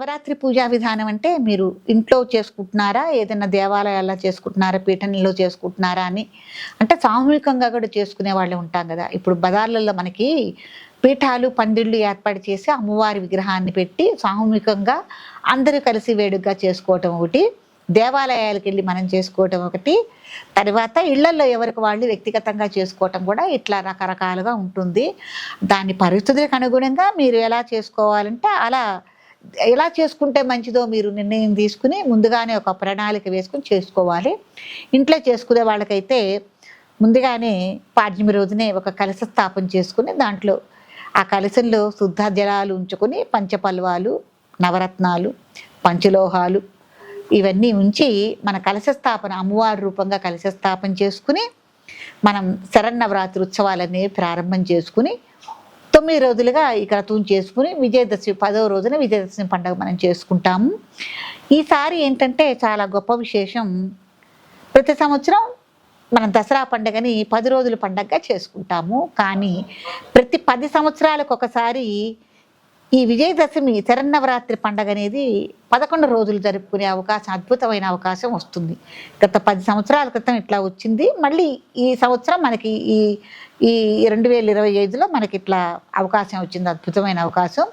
నవరాత్రి పూజా విధానం అంటే మీరు ఇంట్లో చేసుకుంటున్నారా? ఏదైనా దేవాలయాల్లో చేసుకుంటున్నారా? పీఠంలో చేసుకుంటున్నారా అని? అంటే సామూహికంగా కూడా చేసుకునే వాళ్ళు ఉంటాం కదా. ఇప్పుడు బజార్లలో మనకి పీఠాలు పందిళ్ళు ఏర్పాటు చేసి అమ్మవారి విగ్రహాన్ని పెట్టి సామూహికంగా అందరూ కలిసి వేడుకగా చేసుకోవటం ఒకటి దేవాలయాలకు వెళ్ళి మనం చేసుకోవటం ఒకటి తర్వాత ఇళ్ళలో ఎవరికి వాళ్ళు వ్యక్తిగతంగా చేసుకోవటం కూడా ఇట్లా రకరకాలుగా ఉంటుంది. దాని పరిస్థితులకు అనుగుణంగా మీరు ఎలా చేసుకోవాలంటే అలా ఎలా చేసుకుంటే మంచిదో మీరు నిర్ణయం తీసుకుని ముందుగానే ఒక ప్రణాళిక వేసుకుని చేసుకోవాలి. ఇంట్లో చేసుకునే వాళ్ళకైతే ముందుగానే పాడ్యమి రోజునే ఒక కలశ స్థాపన చేసుకుని దాంట్లో ఆ కలశంలో శుద్ధ జలాలు ఉంచుకొని పంచపల్వాలు నవరత్నాలు పంచలోహాలు ఇవన్నీ ఉంచి మన కలశ స్థాపన అమ్మవారి రూపంగా కలశ స్థాపన చేసుకుని మనం శరన్నవరాత్రి ఉత్సవాలన్నీ ప్రారంభం చేసుకుని తొమ్మిది రోజులుగా ఇక్కడ క్రతువు చేసుకుని విజయదశమి పదవ రోజున విజయదశమి పండుగ మనం చేసుకుంటాము. ఈసారి ఏంటంటే చాలా గొప్ప విశేషం. ప్రతి సంవత్సరం మనం దసరా పండుగని పది రోజుల పండగగా చేసుకుంటాము. కానీ ప్రతి పది సంవత్సరాలకు ఒకసారి ఈ విజయదశమి శరన్నవరాత్రి పండగ అనేది పదకొండు రోజులు జరుపుకునే అవకాశం అద్భుతమైన అవకాశం వస్తుంది. గత పది సంవత్సరాల క్రితం ఇట్లా వచ్చింది. మళ్ళీ ఈ సంవత్సరం మనకి ఈ ఈ రెండు వేల ఇరవై ఐదులో మనకి ఇట్లా అవకాశం వచ్చింది. అద్భుతమైన అవకాశం.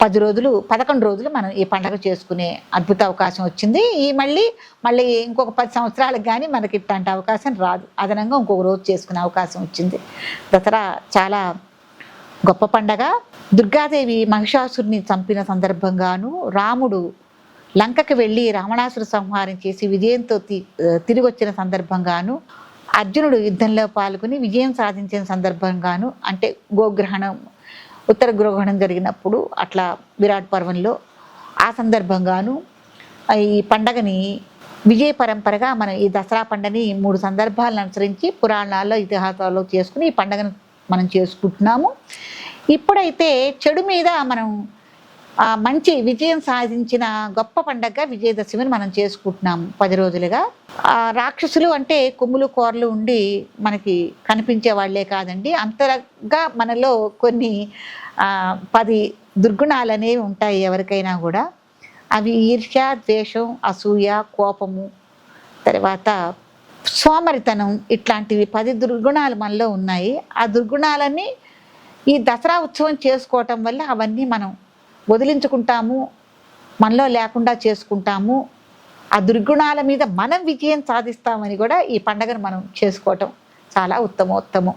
పది రోజులు పదకొండు రోజులు మనం ఈ పండగ చేసుకునే అద్భుత అవకాశం వచ్చింది. ఈ మళ్ళీ మళ్ళీ ఇంకొక పది సంవత్సరాలకు కానీ మనకి ఇట్లాంటి అవకాశం రాదు. అదనంగా ఇంకొక రోజు చేసుకునే అవకాశం వచ్చింది. దసరా చాలా గొప్ప పండగ. దుర్గాదేవి మహిషాసురుని చంపిన సందర్భంగాను రాముడు లంకకి వెళ్ళి రావణాసురు సంహారం చేసి విజయంతో తి- తిరిగి వచ్చిన సందర్భంగాను అర్జునుడు యుద్ధంలో పాల్గొని విజయం సాధించిన సందర్భంగాను అంటే గోగ్రహణం ఉత్తర గ్రహణం జరిగినప్పుడు అట్లా విరాట్ పర్వంలో ఆ సందర్భంగాను ఈ పండగని విజయ పరంపరగా మనం ఈ దసరా పండగని మూడు సందర్భాలను అనుసరించి పురాణాల్లో ఇతిహాసాల్లో చేసుకుని ఈ పండగను మనం చేసుకుంటున్నాము. ఇప్పుడైతే చెడు మీద మనం మంచి విజయం సాధించిన గొప్ప పండగ విజయదశమిని మనం చేసుకుంటున్నాం పది రోజులుగా. రాక్షసులు అంటే కొమ్ములు కూరలు ఉండి మనకి కనిపించే వాళ్ళే కాదండి. అంతగా మనలో కొన్ని పది దుర్గుణాలు అనేవి ఉంటాయి ఎవరికైనా కూడా. అవి ఈర్ష్య ద్వేషం అసూయ కోపము తర్వాత సోమరితనం ఇట్లాంటివి పది దుర్గుణాలు మనలో ఉన్నాయి. ఆ దుర్గుణాలన్నీ ఈ దసరా ఉత్సవం చేసుకోవటం వల్ల అవన్నీ మనం వదిలించుకుంటాము మనలో లేకుండా చేసుకుంటాము. ఆ దుర్గుణాల మీద మనం విజయం సాధిస్తామని కూడా ఈ పండగను మనం చేసుకోవటం చాలా ఉత్తమోత్తమం.